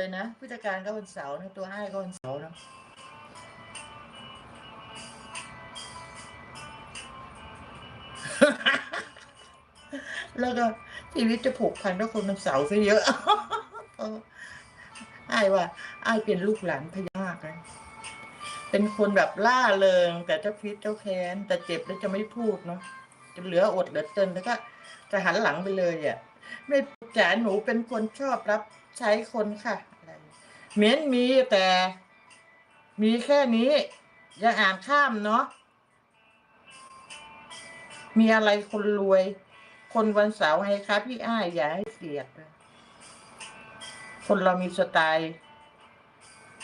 เลยนะผู้จัดการก็วันเสาร์นะตัวอ้ก็วันเสาร์นะแล้วก็ชีวิตจะผูกพันด้วยคนวันเสาซะเยอะเพราะอ้ว่าอ้เป็นลูกหลานพญานาคนะเป็นคนแบบล่าเริง แต่เจ้าพิษเจ้าแค้นแต่เจ็บแล้วจะไม่พูดเนาะจะเหลืออดเหลือเกินแล้วก็จะหันหลังไปเลยอะ ไม่จ๋าหนูเป็นคนชอบรับใช้คนค่ะอะไรเหม้นมีแต่มีแค่นี้อย่าอ่านข้ามเนาะมีอะไรคนรวย คนวันเสาร์ให้ครับพี่อ้ายอย่าให้เสียด คนเรามีสไตล์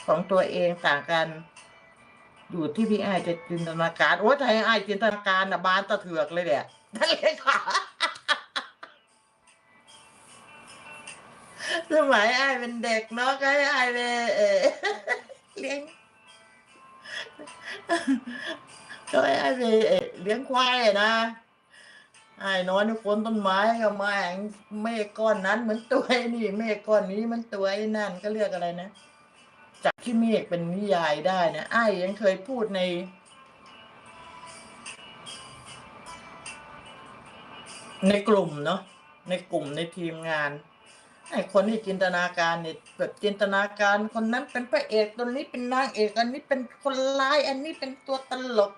ของตัวเองต่างกัน อยู่ที่พี่อ้ายจะจินตนาการ โอ้ยถ้าให้อ้ายจินตนาการนะบานตะเถือกเลยเนี่ยนั่นเลยค่ะ สมัยไอ้เป็นเด็กเนาะก็ให้อ้ไปเออเลี้ยงก็ให้อ้ไปเอ่อเลี้ยงควายนะไอ้ายนอนในโคนต้นไม้ก็มาแองเมฆก้อนนั้นเหมือนตัวไอนี่ เมฆก้อนนี้มันตัวไอ้นั่นก็เรียกอะไรนะจากที่เมฆเป็นนิยายได้นะไอ้ยังเคยพูดในในกลุ่มเนาะในกลุ่มในทีมงาน ไอ้คนที่จินตนาการเนี่ยแบบจินตนาการคนนั้นเป็นพระเอกตัวนี้เป็นนางเอกอันนี้เป็นคนร้ายอันนี้เป็นตัวตลก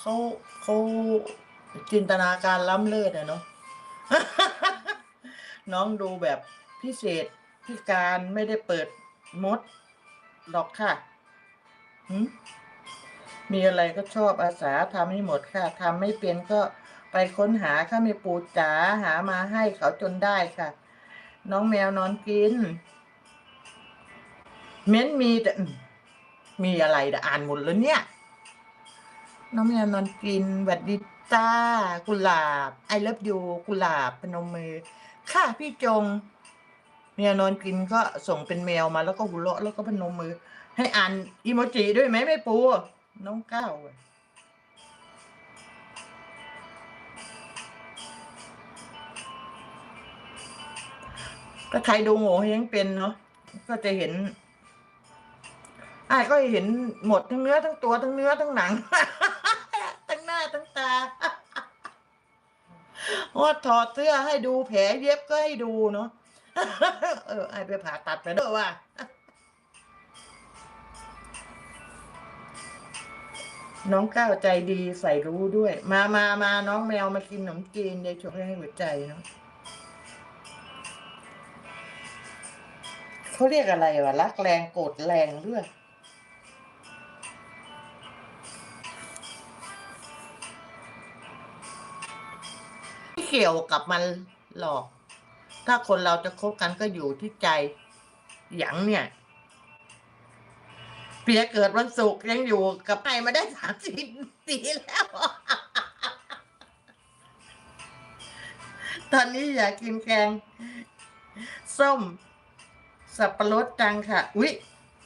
เขาเขาจินตนาการล้ำเลิศอะเนาะน้องดูแบบพิเศษพิการไม่ได้เปิดมดหรอกค่ะมีอะไรก็ชอบอาสาทำให้หมดค่ะทำไม่เป็นก็ ไปค้นหาข้าไม่ปูจ๋าหามาให้เขาจนได้ค่ะ น้องแมวนอนกิน เม้นมีแต่มมีอะไรแต่อ่านหมดแล้วเนี่ย น้องแมวนอนกินหวัดดีจ้ากุหลาบไอเลิฟยูกุหลาบพนมมือ ค่ะพี่จงเมียนอนกินก็ส่งเป็นแมวมาแล้วก็หัวเราะแล้วก็พนมมือ ให้อ่านอีโมจิด้วยไหมแม่ปูน้องก้าว อะก็ใครดูโง่เฮงเป็นเนาะก็จะเห็นอ้าก็เห็นหมดทั้งเนื้อทั้งตัวทั้งเนื้อทั้งหนัง ทั้งหน้าทั้งตาว่าถอดเสื้อให้ดูแผลเย็บก็ให้ดูเนาะเออไอายไปผ่าตัดไปด้อว่าน้องก้าวใจดีใส่รู้ด้วย มามามาน้องแมวมากินขนมจีนยายชกให้หัวใจเนาะ เขาเรียกอะไรวะรักแรงโกรธแรงด้วยไม่เกี่ยวกับมันหรอก ถ้าคนเราจะคบกันก็อยู่ที่ใจหยังเนี่ยเปียเกิดวันศุกร์ยังอยู่กับไอมาได้สามสิบปีแล้วตอนนี้อยากกินแกงส้ม สับปะรดจังค่ะ อุ๊ย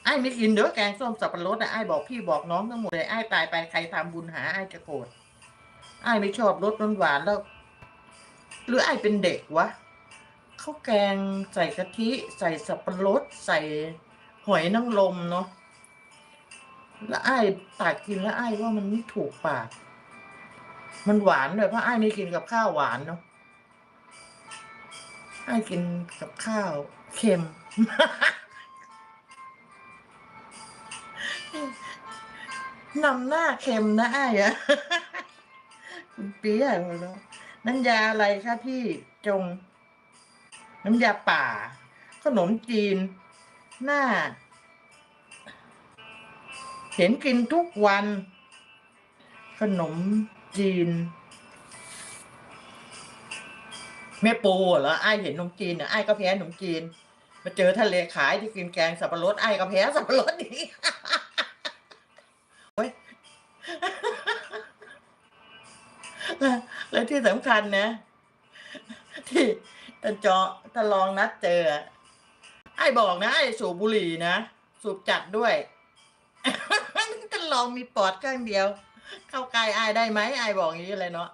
ไอ้ไม่กินเด้อแกงส้มสับปะรดนะไอ้บอกพี่บอกน้องทั้งหมดเลยไอ้ตายไปใครทำบุญหาไอ้จะโกรธไอ้ไม่ชอบรสหวานแล้ว หรือไอ้เป็นเด็กวะข้าวแกงใส่กะทิ ใส่สับปะรดใส่หอยนางรมเนาะแล้วไอ้ปากกินแล้วไอ้ว่ามันไม่ถูกปาก มันหวานเลยเพราะไอ้ไม่กินกับข้าวหวานเนาะไอ้กินกับข้าวเค็ม นำหน้าเค็มนะไอ้อะคุณเปียหัวเราะน้ำยาอะไรคะพี่จง น้ำยาป่า ขนมจีน หน้า เห็นกินทุกวัน ขนมจีนแม่ปูเหรอไอ้เห็นขนมจีนเนี่ยไอ้ก็แพ้ขนมจีน มาเจอทะเลขายที่กินแกงสับปะรดไอ้ายก็แพ้สับปะรดนี่โอ้ยแล้วที่สำคัญนะ ที่ตาจอตาลองนัดเจอ ไอ้บอกนะ ไอ้สูบบุหรี่นะ สูบจัดด้วยตาลองมีปอดข้างเดียว เข้าใกล้ไอ้ได้ไหมไอ้บอกอย่างนี้เลยเนาะ